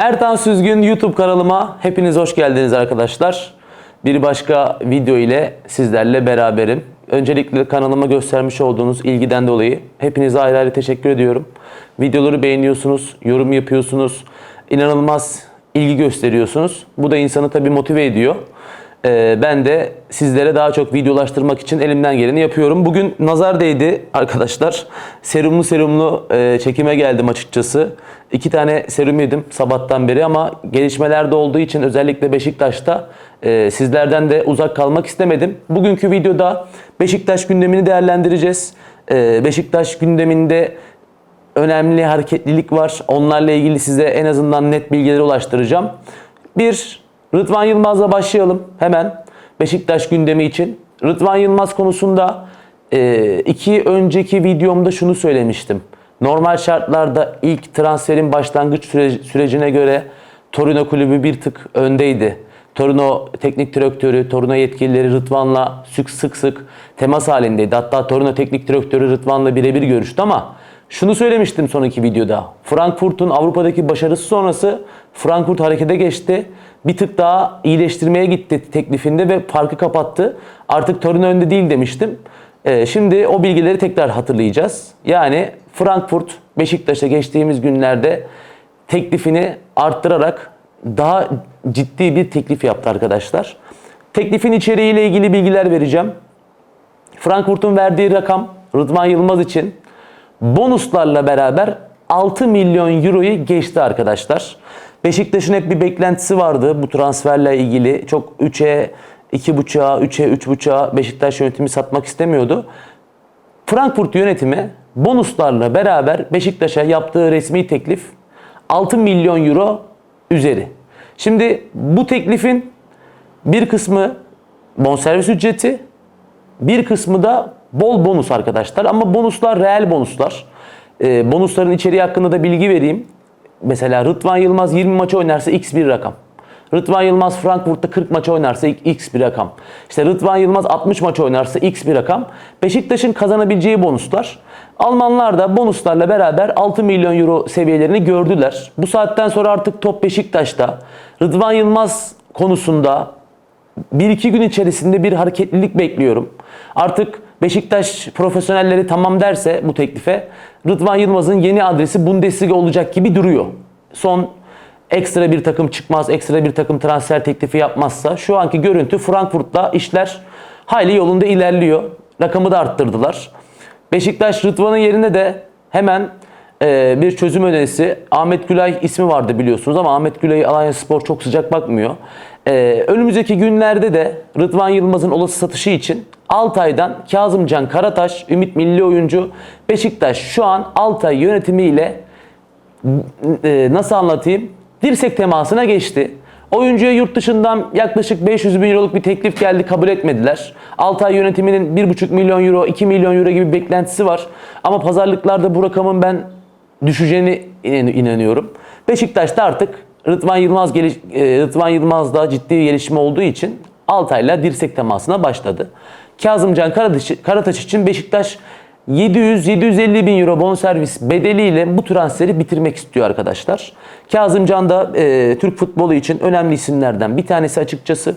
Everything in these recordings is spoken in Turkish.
Ertan Süzgün YouTube kanalıma hepiniz hoş geldiniz arkadaşlar. Bir başka video ile sizlerle beraberim. Öncelikle kanalıma göstermiş olduğunuz ilgiden dolayı hepinize ayrı ayrı teşekkür ediyorum. Videoları beğeniyorsunuz, yorum yapıyorsunuz, inanılmaz ilgi gösteriyorsunuz. Bu da insanı tabii motive ediyor. Ee, ben de sizlere daha çok videolaştırmak için elimden geleni yapıyorum. Bugün nazar değdi arkadaşlar. Serumlu serumlu e, çekime geldim açıkçası. İki tane serum yedim sabahtan beri ama gelişmeler de olduğu için özellikle Beşiktaş'ta e, sizlerden de uzak kalmak istemedim. Bugünkü videoda Beşiktaş gündemini değerlendireceğiz. E, Beşiktaş gündeminde önemli hareketlilik var. Onlarla ilgili size en azından net bilgileri ulaştıracağım. Bir, Rıdvan Yılmaz'la başlayalım hemen Beşiktaş gündemi için. Rıdvan Yılmaz konusunda e, iki önceki videomda şunu söylemiştim. Normal şartlarda ilk transferin başlangıç süre- sürecine göre Torino kulübü bir tık öndeydi. Torino teknik direktörü, Torino yetkilileri Rıdvan'la sık sık sık temas halindeydi. Hatta Torino teknik direktörü Rıdvan'la birebir görüştü ama şunu söylemiştim sonraki videoda. Frankfurt'un Avrupa'daki başarısı sonrası Frankfurt harekete geçti. Bir tık daha iyileştirmeye gitti teklifinde ve farkı kapattı. Artık Torino önde değil demiştim. Ee, şimdi o bilgileri tekrar hatırlayacağız. Yani Frankfurt Beşiktaş'a geçtiğimiz günlerde teklifini arttırarak daha ciddi bir teklif yaptı arkadaşlar. Teklifin içeriğiyle ilgili bilgiler vereceğim. Frankfurt'un verdiği rakam Rıdvan Yılmaz için bonuslarla beraber 6 milyon euroyu geçti arkadaşlar. Beşiktaş'ın hep bir beklentisi vardı bu transferle ilgili. Çok 3'e, 2.5'a, 3'e, 3.5'a Beşiktaş yönetimi satmak istemiyordu. Frankfurt yönetimi bonuslarla beraber Beşiktaş'a yaptığı resmi teklif 6 milyon euro üzeri. Şimdi bu teklifin bir kısmı bonservis ücreti, bir kısmı da bol bonus arkadaşlar. Ama bonuslar reel bonuslar. Ee, bonusların içeriği hakkında da bilgi vereyim. Mesela Rıdvan Yılmaz 20 maç oynarsa x bir rakam. Rıdvan Yılmaz Frankfurt'ta 40 maç oynarsa x bir rakam. İşte Rıdvan Yılmaz 60 maç oynarsa x bir rakam. Beşiktaş'ın kazanabileceği bonuslar. Almanlar da bonuslarla beraber 6 milyon euro seviyelerini gördüler. Bu saatten sonra artık top Beşiktaş'ta. Rıdvan Yılmaz konusunda bir iki gün içerisinde bir hareketlilik bekliyorum. Artık Beşiktaş profesyonelleri tamam derse bu teklife Rıdvan Yılmaz'ın yeni adresi Bundesliga olacak gibi duruyor. Son ekstra bir takım çıkmaz, ekstra bir takım transfer teklifi yapmazsa şu anki görüntü Frankfurt'ta işler hayli yolunda ilerliyor. Rakamı da arttırdılar. Beşiktaş Rıdvan'ın yerine de hemen e, bir çözüm önerisi. Ahmet Gülay ismi vardı biliyorsunuz ama Ahmet Gülay'ı Alanya Spor çok sıcak bakmıyor. E, önümüzdeki günlerde de Rıdvan Yılmaz'ın olası satışı için Altay'dan Kazımcan Karataş, Ümit Milli Oyuncu, Beşiktaş şu an Altay yönetimiyle e, nasıl anlatayım? Dirsek temasına geçti. Oyuncuya yurt dışından yaklaşık 500 bin euroluk bir teklif geldi kabul etmediler. Altay yönetiminin 1,5 milyon euro, 2 milyon euro gibi beklentisi var. Ama pazarlıklarda bu rakamın ben düşeceğini inan- inanıyorum. Beşiktaş'ta artık Rıdvan Yılmaz geliş, e, Rıdvan Yılmaz'da ciddi gelişme olduğu için Altay'la dirsek temasına başladı. Kazımcan Karataş, Karataş için Beşiktaş 700-750 bin euro bonservis bedeliyle bu transferi bitirmek istiyor arkadaşlar. Kazımcan da e, Türk futbolu için önemli isimlerden bir tanesi açıkçası.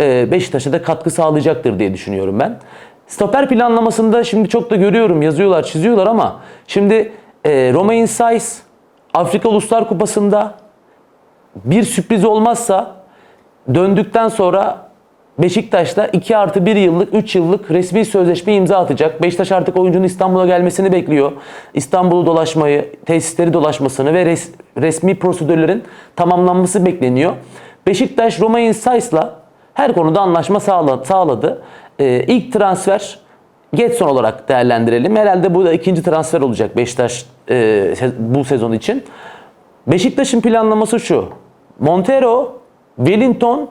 E, Beşiktaş'a da katkı sağlayacaktır diye düşünüyorum ben. Stoper planlamasında şimdi çok da görüyorum yazıyorlar çiziyorlar ama şimdi e, Romain Saiz Afrika Uluslar Kupası'nda bir sürpriz olmazsa döndükten sonra Beşiktaş'ta 2 artı 1 yıllık, 3 yıllık resmi sözleşme imza atacak. Beşiktaş artık oyuncunun İstanbul'a gelmesini bekliyor. İstanbul'u dolaşmayı, tesisleri dolaşmasını ve res- resmi prosedürlerin tamamlanması bekleniyor. Beşiktaş Romain Saiz'la her konuda anlaşma sağla- sağladı. Ee, ilk transfer Getson olarak değerlendirelim. Herhalde bu da ikinci transfer olacak Beşiktaş e, bu sezon için. Beşiktaş'ın planlaması şu. Montero, Wellington,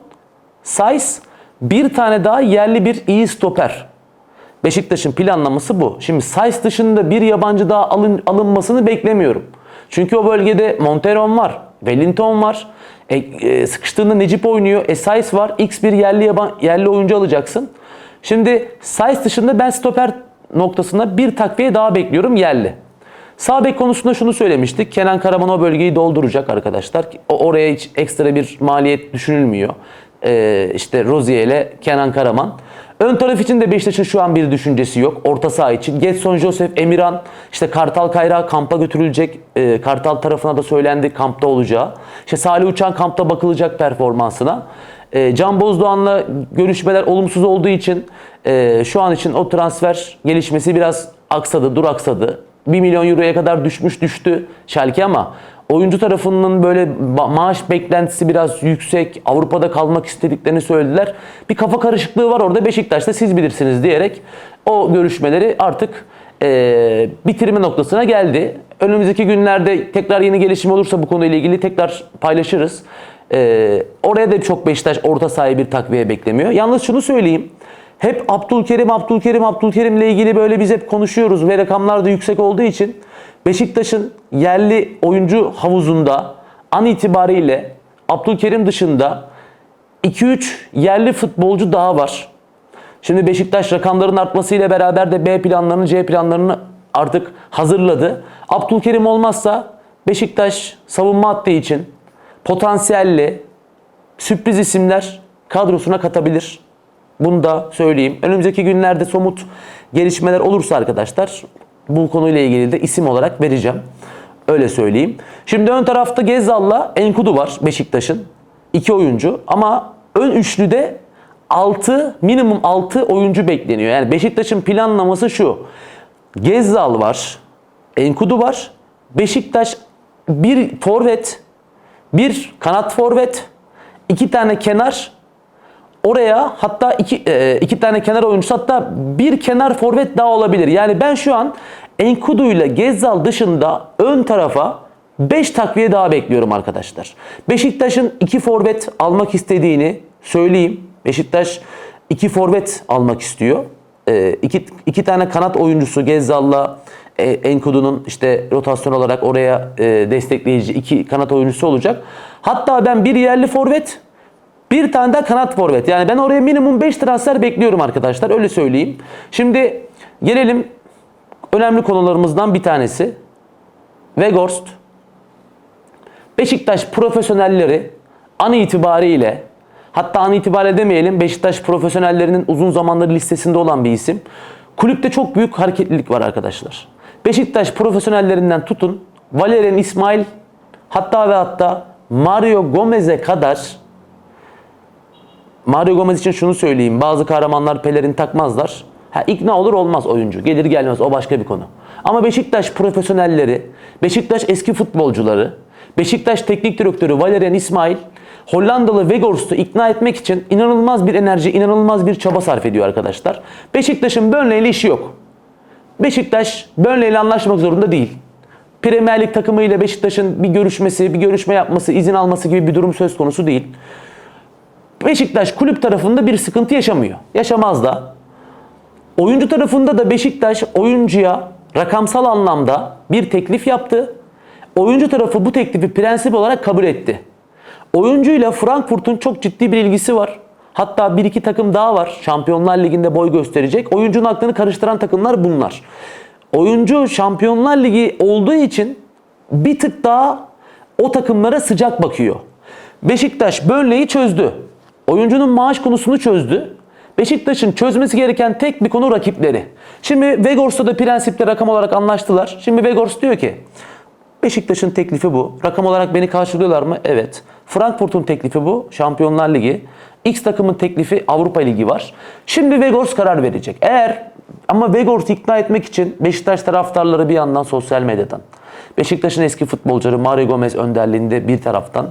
Saiz, bir tane daha yerli bir iyi stoper. Beşiktaş'ın planlaması bu. Şimdi Saiz dışında bir yabancı daha alın, alınmasını beklemiyorum. Çünkü o bölgede Montero var, Wellington var. E, e, sıkıştığında Necip oynuyor. E Saiz var. X bir yerli yaban, yerli oyuncu alacaksın. Şimdi Saiz dışında ben stoper noktasında bir takviye daha bekliyorum yerli. Sağ bek konusunda şunu söylemiştik. Kenan Karaman o bölgeyi dolduracak arkadaşlar. O, oraya hiç ekstra bir maliyet düşünülmüyor. Ee, işte Rozier ile Kenan Karaman. Ön taraf için de Beşiktaş'ın şu an bir düşüncesi yok. Orta saha için. Getson, Joseph, Emirhan, işte Kartal Kayra kampa götürülecek. Ee, Kartal tarafına da söylendi kampta olacağı. İşte Salih Uçan kampta bakılacak performansına. Ee, Can Bozdoğan'la görüşmeler olumsuz olduğu için e, şu an için o transfer gelişmesi biraz aksadı, duraksadı. 1 milyon euroya kadar düşmüş düştü Schalke ama oyuncu tarafının böyle maaş beklentisi biraz yüksek. Avrupa'da kalmak istediklerini söylediler. Bir kafa karışıklığı var orada Beşiktaş'ta siz bilirsiniz diyerek o görüşmeleri artık e, bitirme noktasına geldi. Önümüzdeki günlerde tekrar yeni gelişme olursa bu konuyla ilgili tekrar paylaşırız. E, oraya da çok Beşiktaş orta sahaya bir takviye beklemiyor. Yalnız şunu söyleyeyim. Hep Abdülkerim, Abdülkerim, Abdülkerim'le ilgili böyle biz hep konuşuyoruz ve rakamlar da yüksek olduğu için Beşiktaş'ın yerli oyuncu havuzunda an itibariyle Abdülkerim dışında 2-3 yerli futbolcu daha var. Şimdi Beşiktaş rakamların artmasıyla beraber de B planlarını, C planlarını artık hazırladı. Abdülkerim olmazsa Beşiktaş savunma hattı için potansiyelli sürpriz isimler kadrosuna katabilir. Bunu da söyleyeyim. Önümüzdeki günlerde somut gelişmeler olursa arkadaşlar bu konuyla ilgili de isim olarak vereceğim. Öyle söyleyeyim. Şimdi ön tarafta Gezzal'la Enkudu var Beşiktaş'ın. iki oyuncu ama ön üçlüde 6 minimum 6 oyuncu bekleniyor. Yani Beşiktaş'ın planlaması şu. Gezzal var, Enkudu var. Beşiktaş bir forvet, bir kanat forvet, iki tane kenar, oraya hatta iki, e, iki tane kenar oyuncusu hatta bir kenar forvet daha olabilir. Yani ben şu an Enkudu ile Gezzal dışında ön tarafa 5 takviye daha bekliyorum arkadaşlar. Beşiktaş'ın 2 forvet almak istediğini söyleyeyim. Beşiktaş 2 forvet almak istiyor. E, iki, iki tane kanat oyuncusu Gezzal'la e, Enkudu'nun işte rotasyon olarak oraya e, destekleyici iki kanat oyuncusu olacak. Hatta ben bir yerli forvet bir tane de kanat forvet. Yani ben oraya minimum 5 transfer bekliyorum arkadaşlar. Öyle söyleyeyim. Şimdi gelelim önemli konularımızdan bir tanesi. Weghorst. Beşiktaş profesyonelleri an itibariyle hatta an itibariyle demeyelim Beşiktaş profesyonellerinin uzun zamandır listesinde olan bir isim. Kulüpte çok büyük hareketlilik var arkadaşlar. Beşiktaş profesyonellerinden tutun Valerian İsmail hatta ve hatta Mario Gomez'e kadar Mario Gomez için şunu söyleyeyim. Bazı kahramanlar pelerin takmazlar. Ha, ikna olur olmaz oyuncu. Gelir gelmez o başka bir konu. Ama Beşiktaş profesyonelleri, Beşiktaş eski futbolcuları, Beşiktaş teknik direktörü Valerian İsmail, Hollandalı Weghorst'u ikna etmek için inanılmaz bir enerji, inanılmaz bir çaba sarf ediyor arkadaşlar. Beşiktaş'ın Burnley ile işi yok. Beşiktaş Burnley ile anlaşmak zorunda değil. Premier Lig takımıyla Beşiktaş'ın bir görüşmesi, bir görüşme yapması, izin alması gibi bir durum söz konusu değil. Beşiktaş kulüp tarafında bir sıkıntı yaşamıyor. Yaşamaz da. Oyuncu tarafında da Beşiktaş oyuncuya rakamsal anlamda bir teklif yaptı. Oyuncu tarafı bu teklifi prensip olarak kabul etti. Oyuncuyla Frankfurt'un çok ciddi bir ilgisi var. Hatta bir iki takım daha var. Şampiyonlar Ligi'nde boy gösterecek. Oyuncunun aklını karıştıran takımlar bunlar. Oyuncu Şampiyonlar Ligi olduğu için bir tık daha o takımlara sıcak bakıyor. Beşiktaş Burnley'i çözdü. Oyuncunun maaş konusunu çözdü. Beşiktaş'ın çözmesi gereken tek bir konu rakipleri. Şimdi Vegors'ta da prensiple rakam olarak anlaştılar. Şimdi Vegors diyor ki Beşiktaş'ın teklifi bu. Rakam olarak beni karşılıyorlar mı? Evet. Frankfurt'un teklifi bu. Şampiyonlar Ligi. X takımın teklifi Avrupa Ligi var. Şimdi Vegors karar verecek. Eğer ama Vegors'u ikna etmek için Beşiktaş taraftarları bir yandan sosyal medyadan. Beşiktaş'ın eski futbolcuları Mario Gomez önderliğinde bir taraftan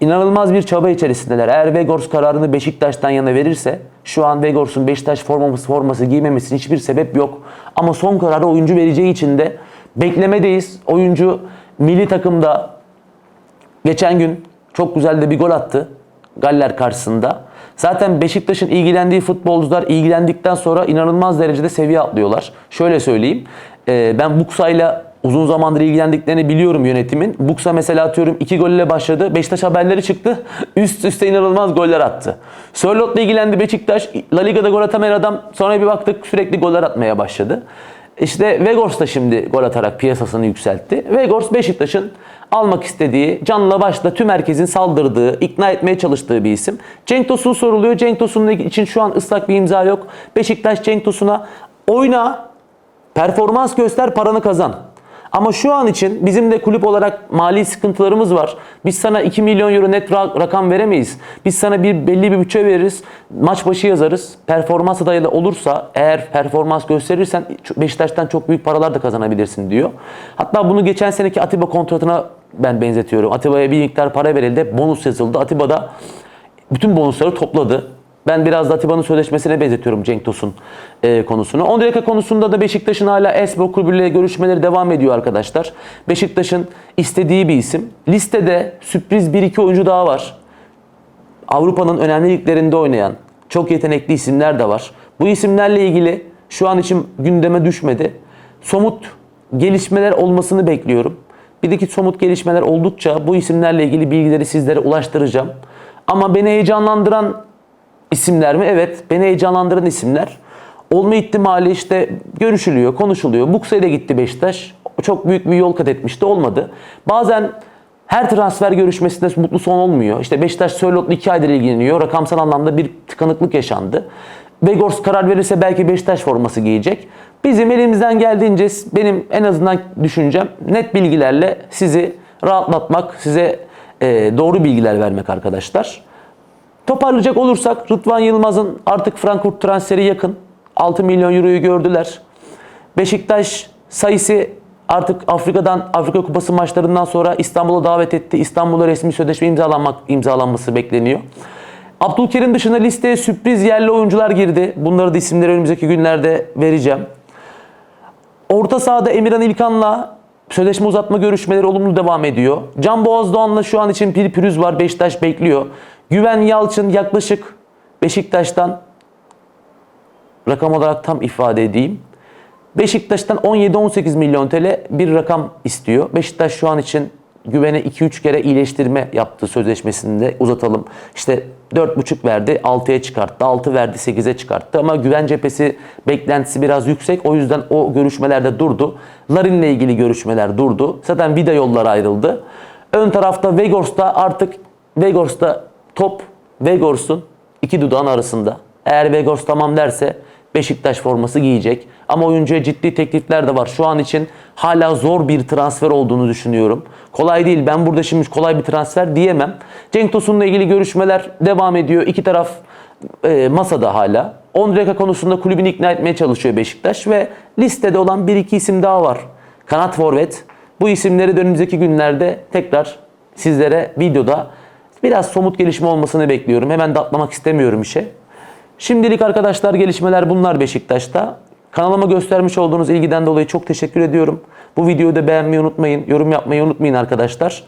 inanılmaz bir çaba içerisindeler. Eğer Vegors kararını Beşiktaş'tan yana verirse şu an Vegors'un Beşiktaş forması, forması giymemesinin hiçbir sebep yok. Ama son kararı oyuncu vereceği için de beklemedeyiz. Oyuncu milli takımda geçen gün çok güzel de bir gol attı. Galler karşısında. Zaten Beşiktaş'ın ilgilendiği futbolcular ilgilendikten sonra inanılmaz derecede seviye atlıyorlar. Şöyle söyleyeyim. Ben Buksa'yla uzun zamandır ilgilendiklerini biliyorum yönetimin. Buksa mesela atıyorum iki golle başladı. Beşiktaş haberleri çıktı. Üst üste inanılmaz goller attı. Sörlot'la ilgilendi Beşiktaş. La Liga'da gol atamayan adam sonra bir baktık sürekli goller atmaya başladı. İşte Vegors da şimdi gol atarak piyasasını yükseltti. Vegors Beşiktaş'ın almak istediği, canla başla tüm herkesin saldırdığı, ikna etmeye çalıştığı bir isim. Cenk Tosun soruluyor. Cenk Tosun için şu an ıslak bir imza yok. Beşiktaş Cenk Tosun'a oyna, performans göster, paranı kazan. Ama şu an için bizim de kulüp olarak mali sıkıntılarımız var. Biz sana 2 milyon euro net ra- rakam veremeyiz. Biz sana bir belli bir bütçe veririz. Maç başı yazarız. Performansa dayalı olursa eğer performans gösterirsen Beşiktaş'tan çok büyük paralar da kazanabilirsin diyor. Hatta bunu geçen seneki Atiba kontratına ben benzetiyorum. Atiba'ya bir miktar para verildi. Bonus yazıldı. Atiba da bütün bonusları topladı. Ben biraz da Atiba'nın sözleşmesine benzetiyorum Cenk Tosun e, konusunu. Ondreka konusunda da Beşiktaş'ın hala Esbo kulübüyle görüşmeleri devam ediyor arkadaşlar. Beşiktaş'ın istediği bir isim. Listede sürpriz 1-2 oyuncu daha var. Avrupa'nın önemli liglerinde oynayan çok yetenekli isimler de var. Bu isimlerle ilgili şu an için gündeme düşmedi. Somut gelişmeler olmasını bekliyorum. Bir de ki somut gelişmeler oldukça bu isimlerle ilgili bilgileri sizlere ulaştıracağım. Ama beni heyecanlandıran isimler mi? Evet, beni heyecanlandıran isimler. Olma ihtimali işte görüşülüyor, konuşuluyor. Buksa ile gitti Beşiktaş. Çok büyük bir yol kat etmişti, olmadı. Bazen her transfer görüşmesinde mutlu son olmuyor. İşte Beşiktaş Sörlot'la iki aydır ilgileniyor. Rakamsal anlamda bir tıkanıklık yaşandı. Begors karar verirse belki Beşiktaş forması giyecek. Bizim elimizden geldiğince benim en azından düşüncem net bilgilerle sizi rahatlatmak, size e, doğru bilgiler vermek arkadaşlar. Toparlayacak olursak Rıdvan Yılmaz'ın artık Frankfurt transferi yakın. 6 milyon euroyu gördüler. Beşiktaş sayısı artık Afrika'dan Afrika Kupası maçlarından sonra İstanbul'a davet etti. İstanbul'a resmi sözleşme imzalanmak imzalanması bekleniyor. Abdülkerim dışında listeye sürpriz yerli oyuncular girdi. Bunları da isimleri önümüzdeki günlerde vereceğim. Orta sahada Emirhan İlkan'la sözleşme uzatma görüşmeleri olumlu devam ediyor. Can Boğazdoğan'la şu an için bir pürüz var. Beşiktaş bekliyor. Güven Yalçın yaklaşık Beşiktaş'tan rakam olarak tam ifade edeyim. Beşiktaş'tan 17-18 milyon TL bir rakam istiyor. Beşiktaş şu an için güvene 2-3 kere iyileştirme yaptı sözleşmesinde uzatalım. İşte 4,5 verdi 6'ya çıkarttı. 6 verdi 8'e çıkarttı. Ama güven cephesi beklentisi biraz yüksek. O yüzden o görüşmelerde durdu. Larin'le ilgili görüşmeler durdu. Zaten vida yolları ayrıldı. Ön tarafta Vegors'ta artık Vegors'ta top Vegors'un iki dudağın arasında. Eğer Vegors tamam derse Beşiktaş forması giyecek. Ama oyuncuya ciddi teklifler de var. Şu an için hala zor bir transfer olduğunu düşünüyorum. Kolay değil. Ben burada şimdi kolay bir transfer diyemem. Cenk Tosun'la ilgili görüşmeler devam ediyor. İki taraf e, masada hala. Ondreka konusunda kulübünü ikna etmeye çalışıyor Beşiktaş ve listede olan bir iki isim daha var. Kanat forvet. Bu isimleri de önümüzdeki günlerde tekrar sizlere videoda biraz somut gelişme olmasını bekliyorum. Hemen de atlamak istemiyorum işe. Şimdilik arkadaşlar gelişmeler bunlar Beşiktaş'ta. Kanalıma göstermiş olduğunuz ilgiden dolayı çok teşekkür ediyorum. Bu videoyu da beğenmeyi unutmayın, yorum yapmayı unutmayın arkadaşlar.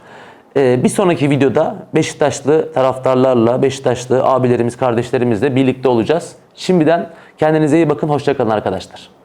Ee, bir sonraki videoda Beşiktaşlı taraftarlarla, Beşiktaşlı abilerimiz, kardeşlerimizle birlikte olacağız. Şimdiden kendinize iyi bakın, hoşçakalın arkadaşlar.